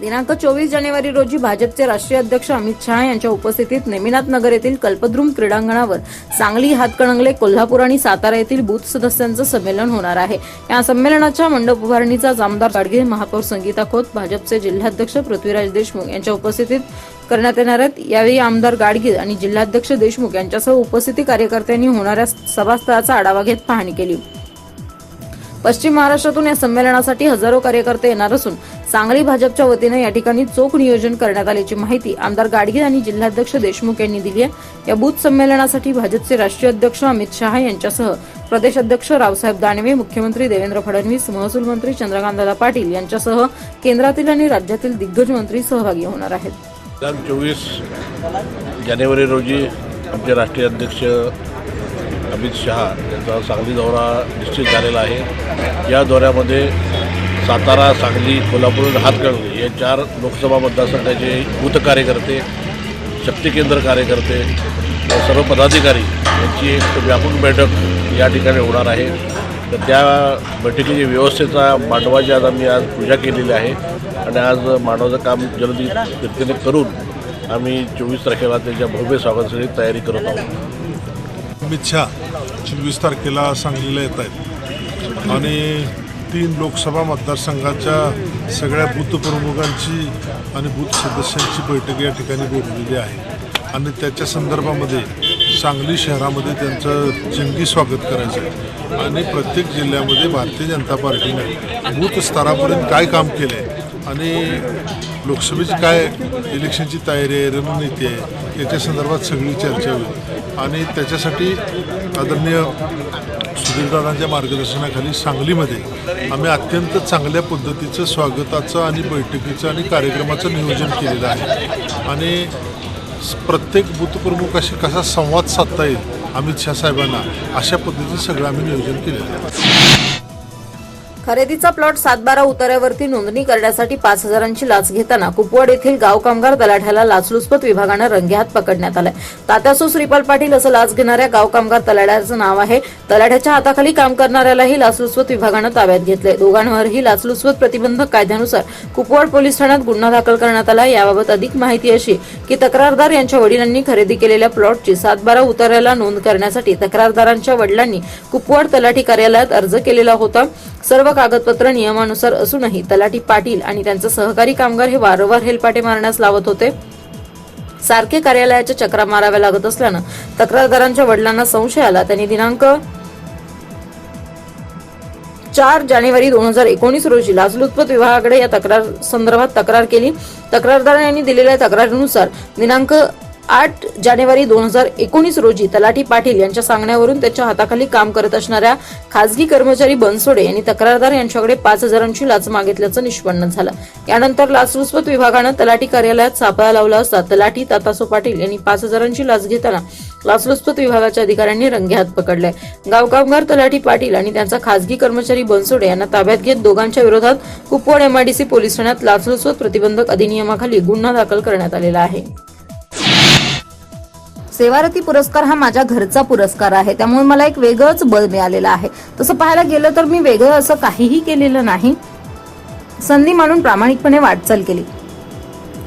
दिनांक चोवीस जानेवारी रोजी भाजपचे राष्ट्रीय अध्यक्ष अमित शहा यांच्या उपस्थितीत नेमिनाथ नगर येथील कल्पद्रुम क्रीडांगणावर सांगली हातकणंगले कोल्हापूर आणि सातारा येथील बूथ सदस्यांचं संमेलन होणार आहे. या संमेलनाच्या मंडप उभारणीचा जामदार गाडगे महापौर संगीता खोत भाजपचे जिल्हाध्यक्ष पृथ्वीराज देशमुख यांच्या उपस्थितीत करण्यात येणार आहेत. यावेळी आमदार गाडगीळ आणि जिल्हाध्यक्ष देशमुख यांच्यासह उपस्थिती कार्यकर्त्यांनी होणाऱ्या सभास्थळाचा आढावा घेत पाहणी केली. पश्चिम महाराष्ट्रातून या संमेलनासाठी हजारो कार्यकर्ते येणार असून सांगली भाजपच्या वतीनं या ठिकाणी चोख नियोजन करण्यात आल्याची माहिती आमदार गाडगीळ आणि जिल्हाध्यक्ष देशमुख यांनी दिली आहे. या बूथ संमेलनासाठी भाजपचे राष्ट्रीय अध्यक्ष अमित शहा यांच्यासह प्रदेश अध्यक्ष रावसाहेब दानवे मुख्यमंत्री देवेंद्र फडणवीस महसूल मंत्री चंद्रकांतदादा पाटील यांच्यासह केंद्रातील आणि राज्यातील दिग्गज मंत्री सहभागी होणार आहेत. चोवीस जानेवारी रोजी आमचे राष्ट्रीय अध्यक्ष अमित शहा यांचा सांगली दौरा निश्चित झालेला आहे. या दौऱ्यामध्ये सातारा सांगली कोल्हापूर हातकणंगले या चार लोकसभा मतदारसंघाचे बूथ कार्यकर्ते शक्ती केंद्र कार्यकर्ते सर्व पदाधिकारी यांची एक व्यापक बैठक या ठिकाणी होणार आहे. तर त्या बैठकीची व्यवस्थेचा मांडवाची आज आम्ही आज पूजा केलेली आहे आणि आज मांडवाचं काम जलदी गतीने करून आम्ही चोवीस तारखेला त्याच्या भव्य स्वागतासाठी तयारी करत आहोत. अमित शहा चोवीस तारखेला सांगलीला येत आहेत. आणि तीन लोकसभा मतदारसंघाच्या सगळ्या बूथप्रमुखांची आणि बूथ सदस्यांची बैठक या ठिकाणी बोललेली आहे. आणि त्याच्या संदर्भामध्ये सांगली शहरामध्ये त्यांचं जंगी स्वागत करायचं आहे. आणि प्रत्येक जिल्ह्यामध्ये भारतीय जनता पार्टीने बूथ स्तरापर्यंत काय काम केलं आहे आणि लोकसभेची काय इलेक्शनची तयारी आहे रणनीती आहे याच्या संदर्भात सगळी चर्चा होईल. आणि त्याच्यासाठी आदरणीय सुधीरदादांच्या मार्गदर्शनाखाली सांगलीमध्ये आम्ही अत्यंत चांगल्या पद्धतीचं स्वागताचं आणि बैठकीचं आणि कार्यक्रमाचं नियोजन केलेलं आहे. आणि प्रत्येक बूथप्रमुखाशी कसा संवाद साधता येईल अमित शहा साहेबांना अशा पद्धतीचं सगळं आम्ही नियोजन केलेलं आहे. खरेदीचा प्लॉट सातबारा उतार्यावरती नोंदणी करण्यासाठी पाच हजारांची लाच घेताना कुपवाड येथील गाव कामगार तलाठ्याला लाचलुचपत विभागानं रंगेहात पकडण्यात आलाय. तात्यासू श्रीपाल पाटील असं लाच घेणाऱ्या गाव कामगार तलाठ्याचं नाव आहे. तलाठ्याच्या हाताखाली काम करणाऱ्यालाही लाचलुचपत विभागानं ताब्यात घेतलंय. दोघांवरही लाचलुचपत प्रतिबंधक कायद्यानुसार कुपवाड पोलीस ठाण्यात गुन्हा दाखल करण्यात आला याबाबत अधिक माहिती अशी की तक्रारदार यांच्या वडिलांनी खरेदी केलेल्या प्लॉटची सातबारा उतार्याला नोंद करण्यासाठी तक्रारदारांच्या वडिलांनी कुपवाड तलाठी कार्यालयात अर्ज केलेला होता. सर्व कागदपत्र नियमानुसार असूनही तलाठी पाटील आणि त्यांचे सहकारी कामगार हे वारंवार हेलपाटे मारण्यास लावत होते. सारखे कार्यालयाच्या चक्रा माराव्या लागत असल्यानं तक्रारदारांच्या वडिलांना संशय आला. त्यांनी दिनांक चार जानेवारी दोन हजार एकोणीस रोजी लाचलुचपत विभागाकडे या तक्रार संदर्भात तक्रार केली. तक्रारदार यांनी दिलेल्या तक्रारीनुसार दिनांक आठ जानेवारी दोन हजार एकोणीस रोजी तलाठी पाटील यांच्या सांगण्यावरून त्याच्या हाताखाली काम करत असणाऱ्या खासगी कर्मचारी बनसोडे यांनी तक्रारदार यांच्याकडे पाच हजारांची लाच मागितल्याचं निष्पन्न झालं. यानंतर लाचलुचपत विभागानं तलाठी कार्यालयात सापळा लावला असता तलाठी तातासो पाटील यांनी पाच हजारांची लाच घेताना लाचलुचपत विभागाच्या अधिकाऱ्यांनी रंगेहात पकडले. गाव कामगार तलाठी पाटील आणि त्यांचा खासगी कर्मचारी बनसोडे यांना ताब्यात घेत दोघांच्या विरोधात कुपवाड एमआयडीसी पोलीस ठाण्यात लाचलुचपत प्रतिबंधक अधिनियमाखाली गुन्हा दाखल करण्यात आलेला आहे. सेवारती पुरस्कार हा माझ्या घरचा पुरस्कार आहे. त्यामुळे मला एक वेगळंच बळ मिळालेलं आहे. तसं पाहायला गेलं तर मी वेगळं असं काहीही केलेलं नाही. संधी मानून प्रामाणिकपणे वाटचाल केली.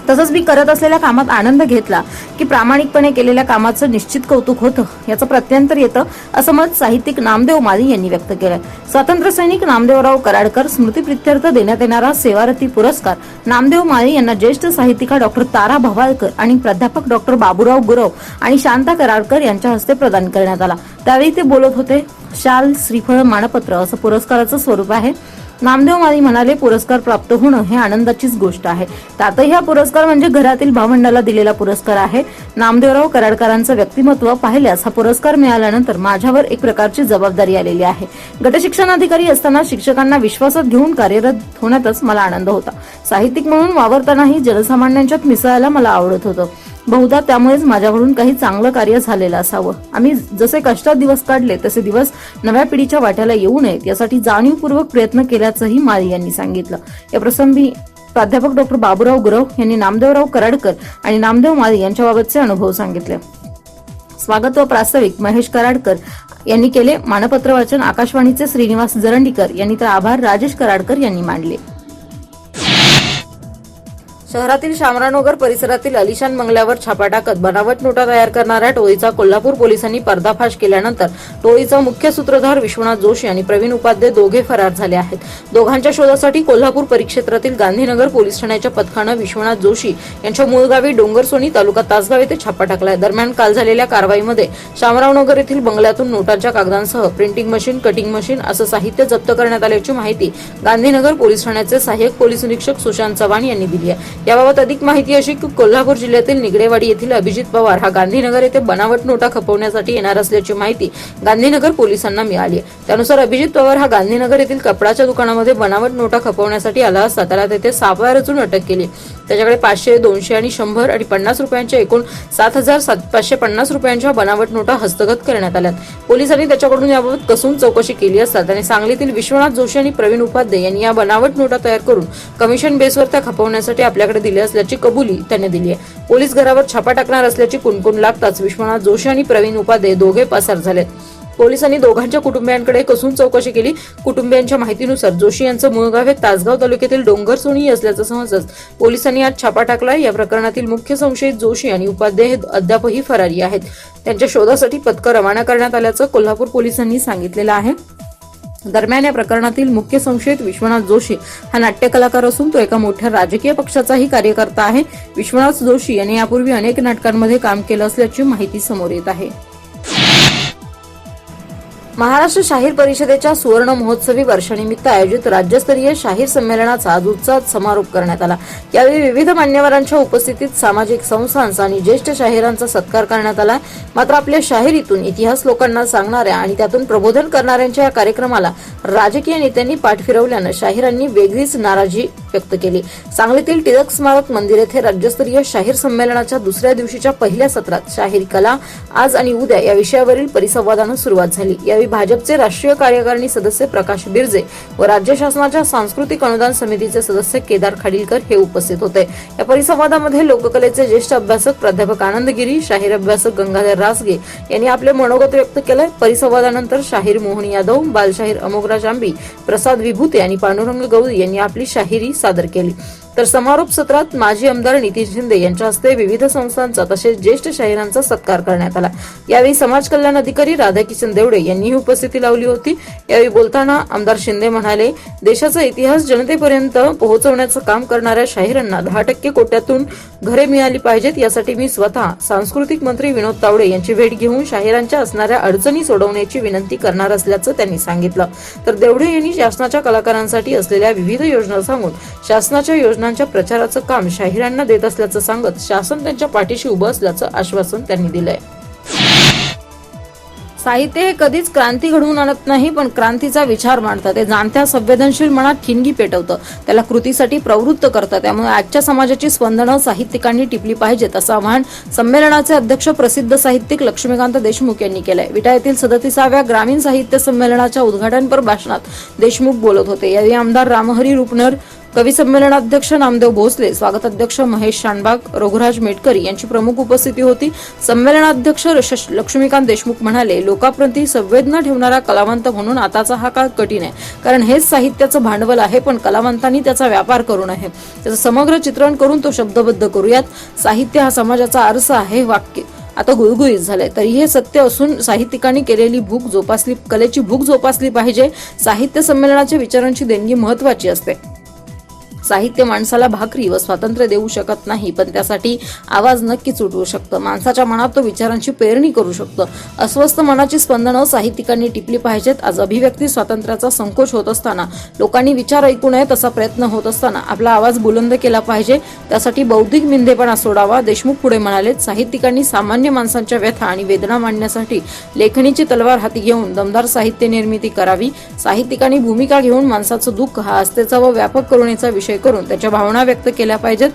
तसंच मी करत असलेल्या कामात आनंद घेतला की प्रामाणिकपणे केलेल्या कामाचं निश्चित कौतुक होतं याचं प्रत्यंतर येतं असं मत साहित्यिक नामदेव माळी यांनी व्यक्त केलंय. स्वातंत्र्य सैनिक नामदेवराव कराडकर स्मृतीप्रित्यर्थ देण्यात येणारा सेवारती पुरस्कार नामदेव माळी यांना ज्येष्ठ साहित्यिका डॉक्टर तारा भवाळकर आणि प्राध्यापक डॉक्टर बाबूराव गुरव आणि शांता कराडकर यांच्या हस्ते प्रदान करण्यात आला. त्यावेळी ते बोलत होते शाल श्रीफळ मानपत्र असं पुरस्काराचं स्वरूप आहे. नामदेव माळी म्हणाले पुरस्कार प्राप्त होणं हे आनंदाचीच गोष्ट आहे. त्यातही हा पुरस्कार म्हणजे घरातील भावंडाला दिलेला पुरस्कार आहे. नामदेवराव कराडकरांचं व्यक्तिमत्व पाहिल्यास हा पुरस्कार मिळाल्यानंतर माझ्यावर एक प्रकारची जबाबदारी आलेली आहे. गटशिक्षण अधिकारी असताना शिक्षकांना विश्वासात घेऊन कार्यरत होण्यातच मला आनंद होता. साहित्यिक म्हणून वावरतानाही जनसामान्यांच्यात मिसळायला मला आवडत होतं. बहुधा त्यामुळेच माझ्याकडून काही चांगलं कार्य झालेलं असावं. आम्ही जसे कष्टात दिवस काढले तसे दिवस नव्या पिढीच्या वाट्याला येऊ नयेत यासाठी जाणीवपूर्वक प्रयत्न केल्याचंही माळी यांनी सांगितलं. या प्रसंगी प्राध्यापक डॉक्टर बाबूराव गुरव यांनी नामदेवराव कराडकर आणि नामदेव माळी यांच्याबाबतचे अनुभव सांगितले. स्वागत व प्रास्ताविक महेश कराडकर यांनी केले मानपत्र वाचन आकाशवाणीचे श्रीनिवास जरंडीकर यांनी तर आभार राजेश कराडकर यांनी मांडले. शहरातील शामरानगर परिसरातील अलिशान बंगल्यावर छापा टाकत बनावट नोटा तयार करणाऱ्या टोळीचा कोल्हापूर पोलिसांनी पर्दाफाश केल्यानंतर टोळीचा मुख्य सूत्रधार विश्वनाथ जोशी आणि प्रवीण उपाध्ये दोघे फरार झाले आहेत. दोघांच्या शोधासाठी कोल्हापूर परिक्षेत्रातील गांधीनगर पोलीस ठाण्याच्या पथकानं विश्वनाथ जोशी यांच्या मूळ गावी डोंगरसोनी तालुका तासगाव येथे छापा टाकलाय. दरम्यान काल झालेल्या कारवाईमध्ये शामरावनगर येथील बंगल्यातून नोटांच्या कागदांसह प्रिंटिंग मशीन कटिंग मशीन असं साहित्य जप्त करण्यात आल्याची माहिती गांधीनगर पोलीस ठाण्याचे सहाय्यक पोलीस निरीक्षक सुशांत चव्हाण यांनी दिली आहे. याबाबत अधिक माहिती अशी की कोल्हापूर जिल्ह्यातील निगडेवाडी येथील अभिजित पवार हा गांधीनगर येथे बनावट नोटा खपवण्यासाठी येणार असल्याची माहिती गांधीनगर पोलिसांना मिळाली त्यानुसार अभिजित पवार हा गांधीनगर येथील कपडाच्या दुकानामध्ये बनावट नोटा खपवण्यासाठी आला असता त्याला तेथे सापळा रचून अटक केली. त्याच्याकडे पाचशे दोनशे आणि शंभर आणि पन्नास रुपयांच्या एकूण सात हजार सात पाचशे पन्नास रुपयांच्या बनावट नोटा हस्तगत करण्यात आल्यात. पोलिसांनी त्याच्याकडून याबाबत कसून चौकशी केली असता त्याने सांगलीतील विश्वनाथ जोशी आणि प्रवीण उपाध्ये यांनी या बनावट नोटा तयार करून कमिशन बेसवर त्या खपवण्यासाठी आपल्याकडे दिल्या असल्याची कबुली त्यांनी दिली आहे. पोलीस घरावर छापा टाकणार असल्याची कुणकुण लागताच विश्वनाथ जोशी आणि प्रवीण उपाध्ये दोघे पसार झालेत. पोलिसांनी दोघांच्या कुटुंबियांकडे कसून चौकशी केली. कुटुंबियांच्या माहितीनुसार जोशी यांचं मूळ गाव हे तासगाव तालुक्यातील डोंगर सोनी असल्याचं समजतच पोलिसांनी आज छापा टाकला या प्रकरणातील मुख्य संशयित जोशी आणि उपाध्याय हे अद्यापही फरारी आहेत. त्यांच्या शोधासाठी पथकं रवाना करण्यात आल्याचं कोल्हापूर पोलिसांनी सांगितलेलं आहे. दरम्यान या प्रकरणातील मुख्य संशयित विश्वनाथ जोशी हा नाट्य कलाकार असून तो एका मोठ्या राजकीय पक्षाचाही कार्यकर्ता आहे. विश्वनाथ जोशी यांनी यापूर्वी अनेक नाटकांमध्ये काम केलं असल्याची माहिती समोर येत आहे. महाराष्ट्र शाहीर परिषदेच्या सुवर्ण महोत्सवी वर्षानिमित्त आयोजित राज्यस्तरीय शाहीर संमेलनाचा आज उत्साहात समारोप करण्यात आला. यावेळी विविध मान्यवरांच्या उपस्थितीत सामाजिक संस्थांचा आणि ज्येष्ठ शाहिरांचा सत्कार करण्यात आला. मात्र आपल्या शाहिरीतून इतिहास लोकांना सांगणाऱ्या आणि त्यातून प्रबोधन करणाऱ्यांच्या या कार्यक्रमाला राजकीय नेत्यांनी पाठ फिरवल्यानं शाहिरांनी वेगळीच नाराजी व्यक्त केली. सांगलीतील टिळक स्मारक मंदिर येथे राज्यस्तरीय शाहीर संमेलनाच्या दुसऱ्या दिवशीच्या पहिल्या सत्रात शाहीर कला आज आणि उद्या या विषयावरील परिसंवादानं सुरुवात झाली. यावेळी भाजपचे राष्ट्रीय कार्यकारिणी सदस्य प्रकाश बिरजे व राज्य शासनाच्या सांस्कृतिक अनुदान समितीचे सदस्य केदार खाडीलकर हे उपस्थित होते. या परिसंवादामध्ये लोककलेचे ज्येष्ठ अभ्यासक प्राध्यापक आनंद गिरी शाहीर अभ्यासक गंगाधर रासगे यांनी आपले मनोगत व्यक्त केले परिसंवादानंतर शाहीर मोहन यादव बालशाहीर अमोगराज आंबी प्रसाद विभूते आणि पांडुरंग गौरी यांनी आपली शाहिरी सादर केली. तर समारोप सत्रात माजी आमदार नितीन शिंदे यांच्या हस्ते विविध संस्थांचा तसेच ज्येष्ठ शाहिरांचा सत्कार करण्यात आला. यावेळी समाज कल्याण अधिकारी राधाकिशन देवडे यांनीही उपस्थिती लावली होती. यावेळी बोलताना आमदार शिंदे म्हणाले देशाचा इतिहास जनतेपर्यंत पोहोचवण्याचं काम करणाऱ्या शाहिरांना दहा टक्के कोट्यातून घरे मिळाली पाहिजेत. यासाठी मी स्वतः सांस्कृतिक मंत्री विनोद तावडे यांची भेट घेऊन शाहिरांच्या असणाऱ्या अडचणी सोडवण्याची विनंती करणार असल्याचं त्यांनी सांगितलं. तर देवडे यांनी शासनाच्या कलाकारांसाठी असलेल्या विविध योजना सांगून शासनाच्या योजना योजनांच्या प्रचाराचं काम शाहिरांना देत असल्याचं सांगत शासन त्यांच्या पाठीशी उभं असल्याचं आश्वासन त्यांनी दिलंय. साहित्य हे कधीच क्रांती घडवून आणत नाही पण क्रांतीचा विचार मांडतं ते जाणत्या संवेदनशील मनात ठिणगी पेटवतं. त्याला कृतीसाठी प्रवृत्त करतं त्यामुळे आजच्या समाजाची स्पंदनं साहित्यिकांनी टिपली पाहिजेत असं आवाहन संमेलनाचे अध्यक्ष प्रसिद्ध साहित्यिक लक्ष्मीकांत देशमुख यांनी केलंय. विटा येथील सदतीसाव्या ग्रामीण साहित्य संमेलनाच्या उद्घाटनपर भाषणात देशमुख बोलत होते. यावेळी आमदार रामहरी रुपनर कवी संमेलनाध्यक्ष नामदेव भोसले स्वागताध्यक्ष महेश शानबाग रघुराज मेटकरी यांची प्रमुख उपस्थिती होती. संमेलनाध्यक्ष लक्ष्मीकांत देशमुख म्हणाले लोकांप्रती संवेदना ठेवणारा कलावंत म्हणून आताचा हा काळ कठीण आहे. कारण हेच साहित्याचं भांडवल आहे पण कलावंतांनी त्याचा व्यापार करू नये. त्याचं समग्र चित्रण करून तो शब्दबद्ध करूयात. साहित्य हा समाजाचा आरसा आहे वाक्य. आता गुळगुळीत झालंय. तरी हे सत्य असून साहित्यिकांनी केलेली भूक जोपासली कलेची भूक जोपासली पाहिजे. साहित्य संमेलनाच्या विचारांची देणगी महत्वाची असते. साहित्य माणसाला भाकरी व स्वातंत्र्य देऊ शकत नाही पण त्यासाठी आवाज नक्कीच उठवू शकतं. माणसाच्या मनात तो विचारांची पेरणी करू शकतं. अस्वस्थ मनाची स्पंदनं साहित्यिकांनी टिपली पाहिजेत. आज अभिव्यक्ती स्वातंत्र्याचा संकोच होत असताना लोकांनी विचार ऐकू नये तसा प्रयत्न होत असताना आपला आवाज बुलंद केला पाहिजे. त्यासाठी बौद्धिक मिंदेपणा सोडावा. देशमुख पुढे म्हणाले साहित्यिकांनी सामान्य माणसांच्या व्यथा आणि वेदना मांडण्यासाठी लेखणीची तलवार हाती घेऊन दमदार साहित्य निर्मिती करावी. साहित्यिकांनी भूमिका घेऊन माणसाचं दुःख हा आस्थेचा व व्यापक करुणेचा विषय विषय करून त्याच्या भावना व्यक्त केल्या पाहिजेत.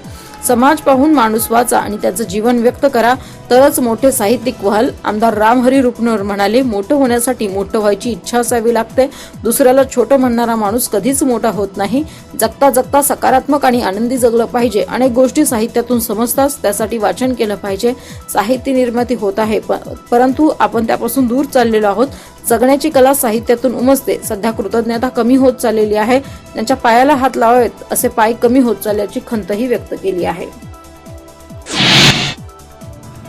समाज पाहून माणूस वाचा आणि त्याचं जीवन व्यक्त करा तरच मोठे साहित्यिक व्हाल. आमदार रामहरी रुपनर म्हणाले मोठं होण्यासाठी मोठं व्हायची इच्छा असावी लागते. दुसऱ्याला छोटं म्हणणारा माणूस कधीच मोठा होत नाही. जगता जगता सकारात्मक आणि आनंदी जगलं पाहिजे. अनेक गोष्टी साहित्यातून समजतात त्यासाठी वाचन केलं पाहिजे. साहित्य निर्मिती होत आहे प- परंतु आपण त्यापासून दूर चाललेलो आहोत. जगण्याची कला साहित्यातून उमजते. सध्या कृतज्ञता कमी होत चाललेली आहे. त्यांच्या पायाला हात लावावेत असे पाय कमी होत चालल्याची खंतही व्यक्त केली आहे.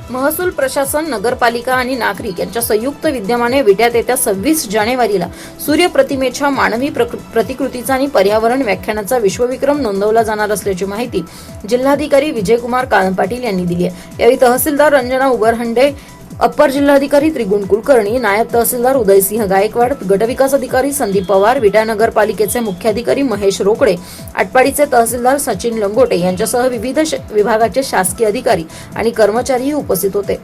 महसूल प्रशासन नगरपालिका आणि नागरिक यांच्या संयुक्त विद्यमाने विद्यात येत्या सव्वीस जानेवारीला सूर्यप्रतिमेच्या मानवी प्रक- प्रतिकृतीचा आणि पर्यावरण व्याख्यानाचा विश्वविक्रम नोंदवला जाणार असल्याची माहिती जिल्हाधिकारी विजयकुमार काळन पाटील यांनी दिली आहे. यावेळी तहसीलदार रंजना उगरहंडे अप्पर जिल्हाधिकारी त्रिगुण कुलकर्णी नायब तहसीलदार उदयसिंह गायकवाड गटविकास अधिकारी संदीप पवार विटा नगरपालिकेचे मुख्याधिकारी महेश रोकडे आटपाडीचे तहसीलदार सचिन लंगोटे यांच्यासह विविध विभागाचे शासकीय अधिकारी आणि कर्मचारीही उपस्थित होते.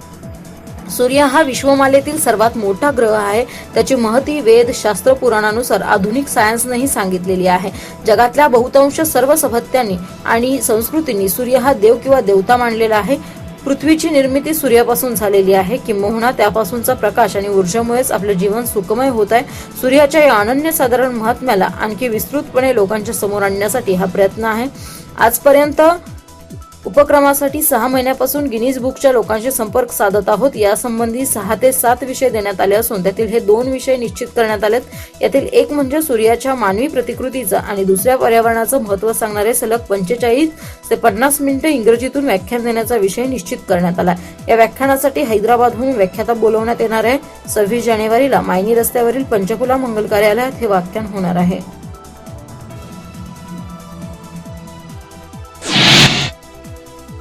सूर्य हा विश्वमालेतील सर्वात मोठा ग्रह आहे. त्याची महती वेद शास्त्र पुराणानुसार आधुनिक सायन्सनेही सांगितलेली आहे. जगातल्या बहुतांश सर्व सभत्यांनी आणि संस्कृतींनी सूर्य हा देव किंवा देवता मानलेला आहे. पृथ्वीची निर्मिती सूर्यापासून झालेली आहे. किंबहुना त्यापासूनचा प्रकाश आणि ऊर्जेमुळेच आपलं जीवन सुखमय होत आहे. सूर्याच्या या अनन्य साधारण महात्म्याला आणखी विस्तृतपणे लोकांच्या समोर आणण्यासाठी हा प्रयत्न आहे. आजपर्यंत उपक्रमासाठी सहा महिन्यापासून गिनीज बुकच्या लोकांशी संपर्क साधत आहोत. यासंबंधी सहा ते सात विषय देण्यात आले असून त्यातील हे दोन विषय निश्चित करण्यात आलेत. यातील एक म्हणजे सूर्याच्या मानवी प्रतिकृतीचं आणि दुसऱ्या पर्यावरणाचं महत्त्व सांगणारे सलग पंचेचाळीस ते पन्नास मिनिटं इंग्रजीतून व्याख्यान देण्याचा विषय निश्चित करण्यात आला. या व्याख्यानासाठी हैदराबादहून व्याख्याता बोलवण्यात येणार आहे. सव्वीस जानेवारीला मायनी रस्त्यावरील पंचकुला मंगल कार्यालयात हे व्याख्यान होणार आहे.